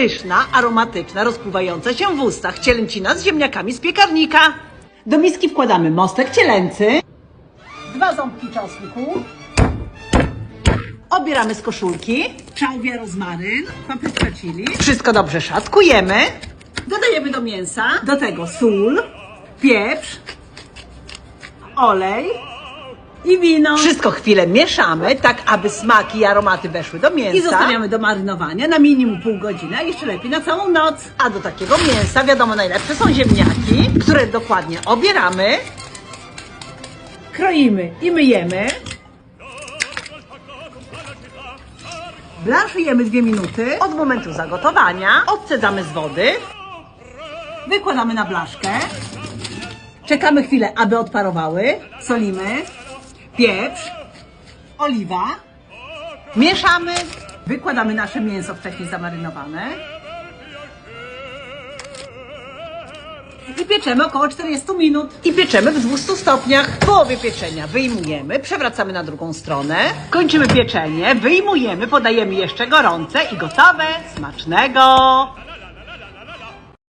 Pyszna, aromatyczna, rozpływająca się w ustach cielęcina z ziemniakami z piekarnika. Do miski wkładamy mostek cielęcy, dwa ząbki czosnku, obieramy z koszulki, czałwia, rozmaryn, papryczka chili. Wszystko dobrze szatkujemy. Dodajemy do mięsa, do tego sól, pieprz, olej i wino. Wszystko chwilę mieszamy, tak aby smaki i aromaty weszły do mięsa. I zostawiamy do marynowania na minimum pół godziny, a jeszcze lepiej na całą noc. A do takiego mięsa, wiadomo, najlepsze są ziemniaki, które dokładnie obieramy, kroimy i myjemy. Blanszujemy dwie minuty od momentu zagotowania. Odcedzamy z wody. Wykładamy na blaszkę. Czekamy chwilę, aby odparowały. Solimy. Pieprz. Oliwa. Mieszamy. Wykładamy nasze mięso wcześniej zamarynowane. I pieczemy około 40 minut. I pieczemy w 200 stopniach. Połowie pieczenia wyjmujemy, przewracamy na drugą stronę. Kończymy pieczenie, wyjmujemy, podajemy jeszcze gorące i gotowe. Smacznego!